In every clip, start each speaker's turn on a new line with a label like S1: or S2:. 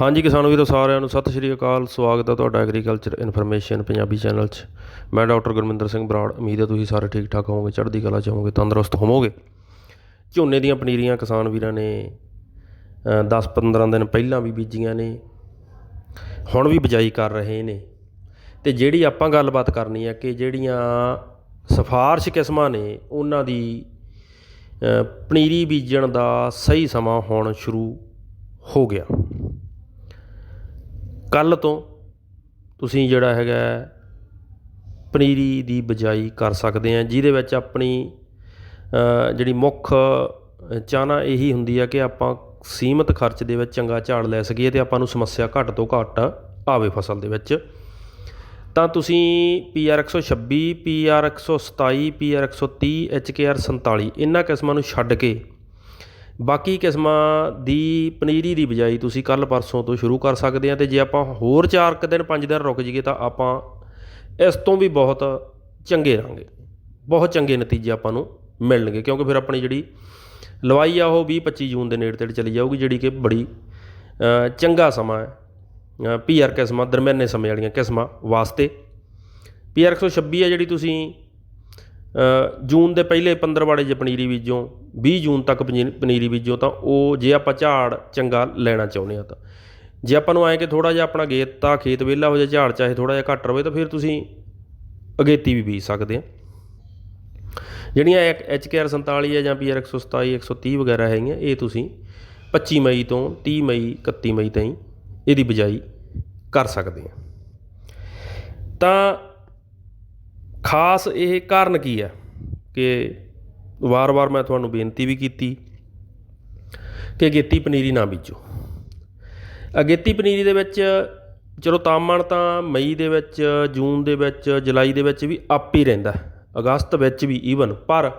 S1: ਹਾਂਜੀ ਕਿਸਾਨ ਵੀਰੋ, ਸਾਰਿਆਂ ਨੂੰ ਸਤਿ ਸ਼੍ਰੀ ਅਕਾਲ। ਸਵਾਗਤ ਹੈ ਤੁਹਾਡਾ ਐਗਰੀਕਲਚਰ ਇਨਫੋਰਮੇਸ਼ਨ ਪੰਜਾਬੀ ਚੈਨਲ 'ਚ। ਮੈਂ ਡਾਕਟਰ ਗੁਰਮਿੰਦਰ ਸਿੰਘ ਬਰਾੜ, ਉਮੀਦ ਹੈ ਤੁਸੀਂ ਸਾਰੇ ਠੀਕ ਠਾਕ ਹੋਵੋਗੇ, ਚੜ੍ਹਦੀ ਕਲਾ 'ਚ ਹੋਵੋਗੇ, ਤੰਦਰੁਸਤ ਹੋਵੋਗੇ। ਝੋਨੇ ਦੀਆਂ ਪਨੀਰੀਆਂ ਕਿਸਾਨ ਵੀਰਾਂ ਨੇ 10-15 ਦਿਨ ਪਹਿਲਾਂ ਵੀ ਬੀਜੀਆਂ ਨੇ। ਹੁਣ ਵੀ ਬਿਜਾਈ ਕਰ ਰਹੇ ਨੇ। ਤੇ ਜਿਹੜੀ ਆਪਾਂ ਗੱਲਬਾਤ ਕਰਨੀ ਹੈ ਕਿ ਜਿਹੜੀਆਂ ਸਿਫਾਰਸ਼ ਕਿਸਮਾਂ ਨੇ, ਉਹਨਾਂ ਦੀ ਪਨੀਰੀ ਬੀਜਣ ਦਾ ਸਹੀ ਸਮਾਂ ਹੁਣ ਸ਼ੁਰੂ ਹੋ ਗਿਆ। ਕੱਲ੍ਹ ਤੋਂ ਤੁਸੀਂ ਜਿਹੜਾ ਹੈਗਾ ਪਨੀਰੀ ਦੀ ਬਿਜਾਈ ਕਰ ਸਕਦੇ ਆ ਜਿਹਦੇ ਵਿੱਚ ਆਪਣੀ ਜਿਹੜੀ ਮੁੱਖ ਚਾਹਨਾ ਇਹੀ ਹੁੰਦੀ ਹੈ ਕਿ ਆਪਾਂ ਸੀਮਤ ਖਰਚ ਦੇ ਵਿੱਚ ਚੰਗਾ ਝਾੜ ਲੈ ਸਕੀਏ ਤੇ ਆਪਾਂ ਨੂੰ ਸਮੱਸਿਆ ਘੱਟ ਤੋਂ ਘੱਟ ਆਵੇ ਫਸਲ ਦੇ ਵਿੱਚ। ਤਾਂ ਤੁਸੀਂ PR 126 PR 127 PR 130 HKR 47 ਇਹਨਾਂ ਕਿਸਮਾਂ ਨੂੰ ਛੱਡ ਕੇ ਬਾਕੀ ਕਿਸਮਾਂ ਦੀ ਪਨੀਰੀ ਦੀ ਬਿਜਾਈ ਤੁਸੀਂ ਕੱਲ੍ਹ ਪਰਸੋਂ ਤੋਂ ਸ਼ੁਰੂ ਕਰ ਸਕਦੇ ਆ ਤੇ ਜੇ ਆਪਾਂ ਹੋਰ 4 ਕੁ ਦਿਨ 5 ਦਿਨ ਰੁਕ ਜਾਈਏ ਤਾਂ ਆਪਾਂ ਇਸ ਤੋਂ ਵੀ ਬਹੁਤ ਚੰਗੇ ਰਾਂਗੇ ਬਹੁਤ ਚੰਗੇ ਨਤੀਜੇ ਆਪਾਂ ਨੂੰ ਮਿਲਣਗੇ ਕਿਉਂਕਿ ਫਿਰ ਆਪਣੀ ਜਿਹੜੀ ਲਵਾਈ ਆ ਉਹ 20 25 ਜੂਨ ਦੇ ਨੇੜੇ ਤੇੜੇ ਚਲੀ ਜਾਊਗੀ, ਜਿਹੜੀ ਕਿ ਬੜੀ ਚੰਗਾ ਸਮਾਂ ਹੈ। ਪੀਆਰ ਕਿਸਮਾਂ, ਦਰਮਿਆਨੇ ਸਮੇਂ ਵਾਲੀਆਂ ਕਿਸਮਾਂ ਵਾਸਤੇ। ਪੀਆਰ 126 ਆ ਜਿਹੜੀ ਤੁਸੀਂ ਜੂਨ ਦੇ ਪਹਿਲੇ 15 ਵਾੜੇ ਜੇ ਪਨੀਰੀ ਬੀਜੋ 20 ਜੂਨ ਤੱਕ ਪਨੀ- ਪਨੀਰੀ ਬੀਜੋ ਤਾਂ ਉਹ ਜੇ ਆਪਾਂ ਝਾੜ ਚੰਗਾ ਲੈਣਾ ਚਾਹੁੰਦੇ ਆ ਤਾਂ। ਜੇ ਆਪਾਂ ਨੂੰ ਐਂ ਕਿ ਥੋੜਾ ਜਿਹਾ ਆਪਣਾ ਗੇਤ ਤਾਂ ਖੇਤ ਵਿਹਲਾ ਹੋ ਜਾਏ ਝਾੜ ਚਾਹੇ ਥੋੜਾ ਜਿਹਾ ਘੱਟ ਰਵੇ ਤਾਂ ਫਿਰ ਤੁਸੀਂ ਅਗੇਤੀ ਵੀ ਬੀਜ ਸਕਦੇ ਆ ਜਿਹੜੀਆਂ ਐਚ ਕੇ ਆਰ 47 ਹੈ ਜਾਂ ਪੀ ਆਰ 127 130 ਵਗੈਰਾ ਹੈਗੀਆਂ, ਇਹ ਤੁਸੀਂ 25 ਮਈ ਤੋਂ 30 ਮਈ 31 ਮਈ ਤਾਈਂ ਇਹਦੀ ਬਿਜਾਈ ਕਰ ਸਕਦੇ ਆ ਤਾਂ ਖਾਸ ਇਹ ਕਾਰਨ ਕੀ ਹੈ ਕਿ ਵਾਰ-ਵਾਰ ਮੈਂ ਤੁਹਾਨੂੰ ਬੇਨਤੀ ਵੀ ਕੀਤੀ ਕਿ ਅਗੇਤੀ ਪਨੀਰੀ ਨਾ ਬੀਜੋ। ਅਗੇਤੀ ਪਨੀਰੀ ਦੇ ਵਿੱਚ ਚਲੋ ਤਾਪਮਾਨ ਤਾਂ ਮਈ ਦੇ ਵਿੱਚ, ਜੂਨ ਦੇ ਵਿੱਚ, ਜੁਲਾਈ ਦੇ ਵਿੱਚ ਵੀ ਅਪ ਹੀ ਰਹਿੰਦਾ ਅਗਸਤ ਵਿੱਚ ਵੀ ਈਵਨ ਪਰ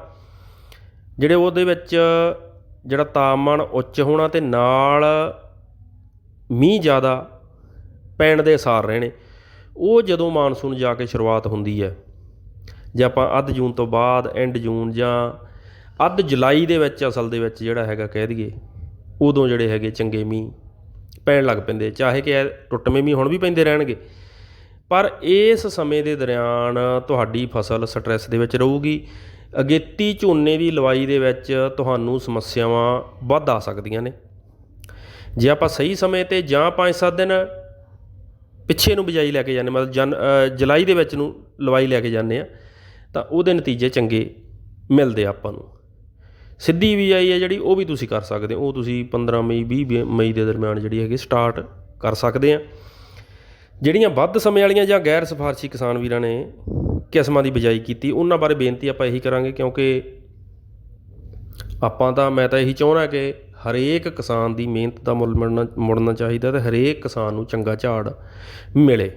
S1: ਜਿਹੜੇ ਉਹਦੇ ਵਿੱਚ ਜਿਹੜਾ ਤਾਪਮਾਨ ਉੱਚ ਹੋਣਾ ਤੇ ਨਾਲ ਮੀਂਹ ਜ਼ਿਆਦਾ ਪੈਣ ਦੇ ਅਸਾਰ ਰਹਿਣੇ, ਉਹ ਜਦੋਂ ਮਾਨਸੂਨ ਜਾ ਕੇ ਸ਼ੁਰੂਆਤ ਹੁੰਦੀ ਹੈ ਜੇ ਆਪਾਂ ਅੱਧ ਜੂਨ ਤੋਂ ਬਾਅਦ ਐਂਡ ਜੂਨ ਜਾਂ ਅੱਧ ਜੁਲਾਈ ਦੇ ਵਿੱਚ ਅਸਲ ਦੇ ਵਿੱਚ ਜਿਹੜਾ ਹੈਗਾ ਕਹਿ ਦਈਏ, ਉਦੋਂ ਜਿਹੜੇ ਹੈਗੇ ਚੰਗੇ ਮੀਂਹ ਪੈਣ ਲੱਗ ਪੈਂਦੇ, ਚਾਹੇ ਕਿ ਟੁੱਟਵੇਂ ਮੀਂਹ ਹੁਣ ਵੀ ਪੈਂਦੇ ਰਹਿਣਗੇ। ਪਰ ਇਸ ਸਮੇਂ ਦੇ ਦਰਿਆਨ ਤੁਹਾਡੀ ਫਸਲ ਸਟ੍ਰੈਸ ਦੇ ਵਿੱਚ ਰਹੂਗੀ। ਅਗੇਤੀ ਝੋਨੇ ਦੀ ਲਵਾਈ ਦੇ ਵਿੱਚ ਤੁਹਾਨੂੰ ਸਮੱਸਿਆਵਾਂ ਵੱਧ ਆ ਸਕਦੀਆਂ ਨੇ। ਜੇ ਆਪਾਂ ਸਹੀ ਸਮੇਂ ਤੇ ਜਾਂ 5-7 ਦਿਨ ਪਿੱਛੇ ਨੂੰ ਬਿਜਾਈ ਲੈ ਕੇ ਜਾਂਦੇ, ਮਤਲਬ ਜਨ ਜੁਲਾਈ ਦੇ ਵਿੱਚ ਨੂੰ ਲਵਾਈ ਲੈ ਕੇ ਜਾਂਦੇ ਆ ਤਾਂ ਉਹਦੇ ਨਤੀਜੇ ਚੰਗੇ ਮਿਲਦੇ ਆਪਾਂ ਨੂੰ। ਸਿੱਧੀ ਬਿਜਾਈ ਹੈ ਜਿਹੜੀ, ਉਹ ਵੀ ਤੁਸੀਂ ਕਰ ਸਕਦੇ ਹੋ। ਉਹ ਤੁਸੀਂ 15 ਮਈ 20 ਮਈ ਦੇ ਦਰਮਿਆਨ ਜਿਹੜੀ ਹੈਗੀ ਸਟਾਰਟ ਕਰ ਸਕਦੇ ਆ। ਜਿਹੜੀਆਂ ਵੱਧ ਸਮੇਂ ਵਾਲੀਆਂ ਜਾਂ ਗੈਰ ਸਿਫਾਰਸ਼ੀ ਕਿਸਾਨ ਵੀਰਾਂ ਨੇ ਕਿਸਮਾਂ ਦੀ ਬਿਜਾਈ ਕੀਤੀ, ਉਹਨਾਂ ਬਾਰੇ ਬੇਨਤੀ ਆਪਾਂ ਇਹੀ ਕਰਾਂਗੇ, ਕਿਉਂਕਿ ਆਪਾਂ ਤਾਂ, ਮੈਂ ਤਾਂ ਇਹੀ ਚਾਹੁੰਦਾ ਕਿ ਹਰੇਕ ਕਿਸਾਨ ਦੀ ਮਿਹਨਤ ਦਾ ਮੁੱਲ ਮਿਲਣਾ, ਮੁੜਨਾ ਚਾਹੀਦਾ ਤੇ ਹਰੇਕ ਕਿਸਾਨ ਨੂੰ ਚੰਗਾ ਝਾੜ ਮਿਲੇ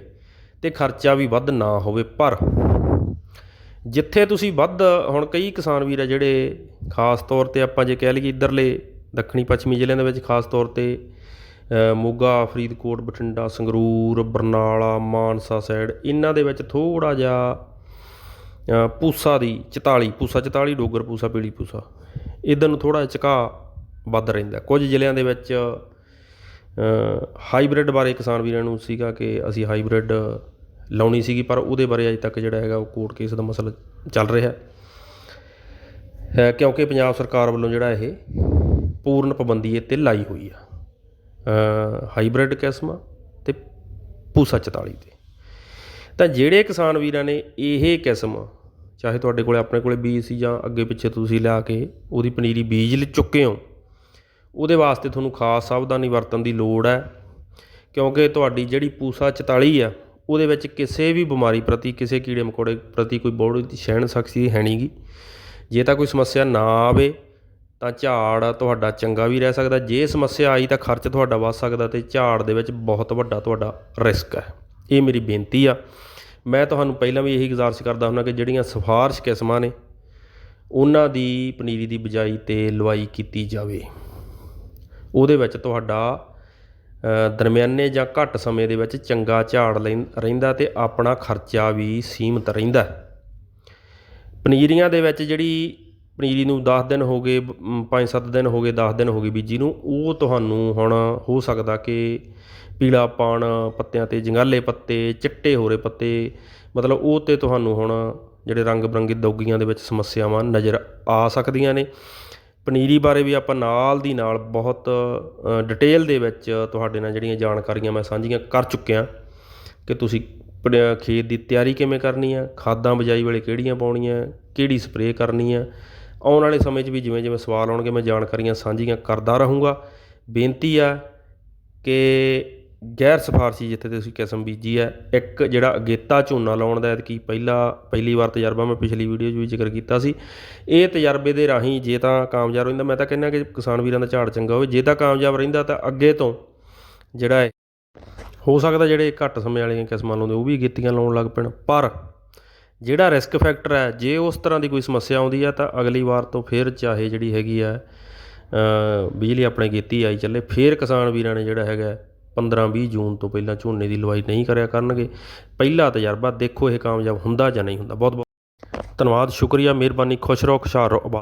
S1: ਤੇ ਖਰਚਾ ਵੀ ਵੱਧ ਨਾ ਹੋਵੇ, ਪਰ ਜਿੱਥੇ ਤੁਸੀਂ ਵੱਧ, ਹੁਣ ਕਈ ਕਿਸਾਨ ਵੀਰ ਆ ਜਿਹੜੇ ਖਾਸ ਤੌਰ ਤੇ ਆਪਾਂ ਜੇ ਕਹਿ ਲਈਏ ਇੱਧਰਲੇ ਦੱਖਣੀ ਪੱਛਮੀ ਜ਼ਿਲ੍ਹਿਆਂ ਦੇ ਵਿੱਚ ਖਾਸ ਤੌਰ ਤੇ ਮੋਗਾ, ਫਰੀਦਕੋਟ, ਬਠਿੰਡਾ, ਸੰਗਰੂਰ, ਬਰਨਾਲਾ, ਮਾਨਸਾ ਸਾਈਡ, ਇਹਨਾਂ ਦੇ ਵਿੱਚ ਥੋੜਾ ਜਿਹਾ ਪੂਸਾ ਦੀ 44 ਪੂਸਾ 44 ਡੋਗਰ ਪੂਸਾ, ਪੀਲੀ ਪੂਸਾ, ਇਧਰ ਨੂੰ ਥੋੜਾ ਚਕਾ ਵੱਧ ਰਹਿੰਦਾ। ਕੁਝ ਜ਼ਿਲ੍ਹਿਆਂ ਦੇ ਵਿੱਚ ਹਾਈਬ੍ਰਿਡ ਬਾਰੇ ਕਿਸਾਨ ਵੀਰਾਂ ਨੂੰ ਸੀਗਾ ਕਿ ਅਸੀਂ ਹਾਈਬ੍ਰਿਡ ਲਾਉਣੀ ਸੀਗੀ ਪਰ ਉਹਦੇ ਬਾਰੇ ਅਜੇ ਤੱਕ ਜਿਹੜਾ ਹੈਗਾ ਉਹ ਕੋਰਟ ਕੇਸ ਦਾ ਮਸਲਾ ਚੱਲ ਰਿਹਾ ਹੈ। ਕਿਉਂਕਿ ਪੰਜਾਬ ਸਰਕਾਰ ਵੱਲੋਂ ਜਿਹੜਾ ਇਹ ਪੂਰਨ ਪਾਬੰਦੀ ਇਹ ਤੇ ਲਾਈ ਹੋਈ ਆ। ਅ, ਹਾਈਬ੍ਰਿਡ ਕਿਸਮਾਂ ਤੇ ਪੂਸਾ 44 ਤੇ। ਤਾਂ ਜਿਹੜੇ ਕਿਸਾਨ ਵੀਰਾਂ ਨੇ ਇਹ ਕਿਸਮ ਚਾਹੇ ਤੁਹਾਡੇ ਕੋਲੇ ਆਪਣੇ ਕੋਲੇ ਬੀਜ ਸੀ ਜਾਂ ਅੱਗੇ ਪਿੱਛੇ ਤੁਸੀਂ ਲਿਆ ਕੇ ਉਹਦੀ ਪਨੀਰੀ ਬੀਜ ਲ ਚੁੱਕੇ ਹੋ ਉਹਦੇ ਵਾਸਤੇ ਤੁਹਾਨੂੰ ਖਾਸ ਸਾਵਧਾਨੀ ਵਰਤਣ ਦੀ ਲੋੜ ਹੈ। ਕਿਉਂਕਿ ਤੁਹਾਡੀ ਜਿਹੜੀ ਪੂਸਾ 44 ਆ ਉਹਦੇ ਵਿੱਚ ਕਿਸੇ ਵੀ ਬਿਮਾਰੀ ਪ੍ਰਤੀ, ਕਿਸੇ ਕੀੜੇ ਮਕੌੜੇ ਪ੍ਰਤੀ ਕੋਈ ਬਹੁਤ ਸਹਿਣ ਸ਼ਕਤੀ ਹੈ ਨਹੀਂਗੀ ਜੇ ਤਾਂ ਕੋਈ ਸਮੱਸਿਆ ਨਾ ਆਵੇ ਤਾਂ ਝਾੜ ਤੁਹਾਡਾ ਚੰਗਾ ਵੀ ਰਹਿ ਸਕਦਾ। ਜੇ ਸਮੱਸਿਆ ਆਈ ਤਾਂ ਖਰਚ ਤੁਹਾਡਾ ਵੱਧ ਸਕਦਾ ਤੇ ਝਾੜ ਦੇ ਵਿੱਚ ਬਹੁਤ ਵੱਡਾ ਤੁਹਾਡਾ ਰਿਸਕ ਹੈ। ਇਹ ਮੇਰੀ ਬੇਨਤੀ ਆ। ਮੈਂ ਤੁਹਾਨੂੰ ਪਹਿਲਾਂ ਵੀ ਇਹੀ ਗੁਜ਼ਾਰਿਸ਼ ਕਰਦਾ ਹੁੰਦਾ ਕਿ ਜਿਹੜੀਆਂ ਸਿਫਾਰਸ਼ ਕਿਸਮਾਂ ਨੇ, ਉਹਨਾਂ ਦੀ ਪਨੀਰੀ ਦੀ ਬਿਜਾਈ ਤੇ ਲਵਾਈ ਕੀਤੀ ਜਾਵੇ। ਉਹਦੇ ਵਿੱਚ ਤੁਹਾਡਾ ਦਰਮਿਆਨੇ ਜਾਂ ਘੱਟ ਸਮੇਂ ਦੇ ਵਿੱਚ ਚੰਗਾ ਝਾੜ ਲੈਂ- ਰਹਿੰਦਾ ਤੇ ਆਪਣਾ ਖਰਚਾ ਵੀ ਸੀਮਤ ਰਹਿੰਦਾ ਪਨੀਰੀਆਂ ਦੇ ਵਿੱਚ ਜਿਹੜੀ ਪਨੀਰੀ ਨੂੰ 10 ਦਿਨ ਹੋ ਗਏ 5-7 ਦਿਨ ਹੋ ਗਏ 10 ਦਿਨ ਹੋ ਗਏ ਬੀਜੀ ਨੂੰ, ਉਹ ਤੁਹਾਨੂੰ ਹੁਣ ਹੋ ਸਕਦਾ ਕਿ ਪੀਲਾ ਪਾਣ ਪੱਤਿਆਂ ਤੇ ਜੰਗਾਲੇ ਪੱਤੇ, ਚਿੱਟੇ ਹੋ ਰਹੇ ਪੱਤੇ, ਮਤਲਬ ਉਹ ਤੇ ਤੁਹਾਨੂੰ ਹੁਣ ਜਿਹੜੇ ਰੰਗ ਬਰੰਗੀ ਦੌਗੀਆਂ ਦੇ ਵਿੱਚ ਸਮੱਸਿਆਵਾਂ ਨਜ਼ਰ ਆ ਸਕਦੀਆਂ ਨੇ। ਪਨੀਰੀ ਬਾਰੇ ਵੀ ਆਪਾਂ ਨਾਲ ਦੀ ਨਾਲ ਬਹੁਤ ਡਿਟੇਲ ਦੇ ਵਿੱਚ ਤੁਹਾਡੇ ਨਾਲ ਜਿਹੜੀਆਂ ਜਾਣਕਾਰੀਆਂ ਮੈਂ ਸਾਂਝੀਆਂ ਕਰ ਚੁੱਕਿਆ ਕਿ ਤੁਸੀਂ ਪ- ਖੇਤ ਦੀ ਤਿਆਰੀ ਕਿਵੇਂ ਕਰਨੀ ਆ, ਖਾਦਾਂ ਬਜਾਈ ਵੇਲੇ ਕਿਹੜੀਆਂ ਪਾਉਣੀਆਂ, ਕਿਹੜੀ ਸਪਰੇਅ ਕਰਨੀ ਆ। ਆਉਣ ਵਾਲੇ ਸਮੇਂ 'ਚ ਵੀ ਜਿਵੇਂ ਜਿਵੇਂ ਸਵਾਲ ਆਉਣਗੇ, ਮੈਂ ਜਾਣਕਾਰੀਆਂ ਸਾਂਝੀਆਂ ਕਰਦਾ ਰਹੂੰਗਾ। ਬੇਨਤੀ ਆ ਕਿ ਗੈਰ ਸਿਫਾਰਸ਼ੀ ਜਿੱਥੇ ਤੁਸੀਂ ਕਿਸਮ ਬੀਜੀ ਹੈ, ਇੱਕ ਜਿਹੜਾ ਅਗੇਤਾ ਝੋਨਾ ਲਾਉਣ ਦਾ ਐਤਕੀ ਪਹਿਲਾ, ਪਹਿਲੀ ਵਾਰ ਤਜਰਬਾ ਮੈਂ ਪਿਛਲੀ ਵੀਡੀਓ 'ਚ ਵੀ ਜ਼ਿਕਰ ਕੀਤਾ ਸੀ। ਇਹ ਤਜਰਬੇ ਦੇ ਰਾਹੀਂ ਜੇ ਤਾਂ ਕਾਮਯਾਬ ਰਹਿੰਦਾ, ਮੈਂ ਤਾਂ ਕਹਿੰਦਾ ਕਿ ਕਿਸਾਨ ਵੀਰਾਂ ਦਾ ਝਾੜ ਚੰਗਾ ਹੋਵੇ, ਜੇ ਤਾਂ ਕਾਮਯਾਬ ਰਹਿੰਦਾ ਤਾਂ ਅੱਗੇ ਤੋਂ ਜਿਹੜਾ ਹੈ ਹੋ ਸਕਦਾ ਜਿਹੜੇ ਘੱਟ ਸਮੇਂ ਵਾਲੀਆਂ ਕਿਸਮਾਂ ਲਾਉਂਦੇ, ਉਹ ਵੀ ਅਗੇਤੀਆਂ ਲਾਉਣ ਲੱਗ ਪੈਣ। ਪਰ ਜਿਹੜਾ ਰਿਸਕ ਫੈਕਟਰ ਹੈ, ਜੇ ਉਸ ਤਰ੍ਹਾਂ ਦੀ ਕੋਈ ਸਮੱਸਿਆ ਆਉਂਦੀ ਹੈ, ਤਾਂ ਅਗਲੀ ਵਾਰ ਤੋਂ ਫਿਰ ਚਾਹੇ ਜਿਹੜੀ ਹੈਗੀ ਆ ਬਿਜਲੀ ਆਪਣੇ ਗੇਤੀ ਆਈ ਚੱਲੇ, ਫਿਰ ਕਿਸਾਨ ਵੀਰਾਂ ਨੇ ਜਿਹੜਾ ਹੈਗਾ 15-20 ਜੂਨ ਤੋਂ ਪਹਿਲਾਂ ਝੋਨੇ ਦੀ ਲਵਾਈ ਨਹੀਂ ਕਰਿਆ ਕਰਨਗੇ। ਪਹਿਲਾ ਤਜਰਬਾ ਦੇਖੋ ਇਹ ਕਾਮਯਾਬ ਹੁੰਦਾ ਜਾਂ ਨਹੀਂ ਹੁੰਦਾ। ਬਹੁਤ ਬਹੁਤ ਧੰਨਵਾਦ। ਸ਼ੁਕਰੀਆ। ਮਿਹਰਬਾਨੀ। ਖੁਸ਼ ਰਹੋ। ਖੁਸ਼ਹਾਲ ਰਹੋ। ਆਬਾਦ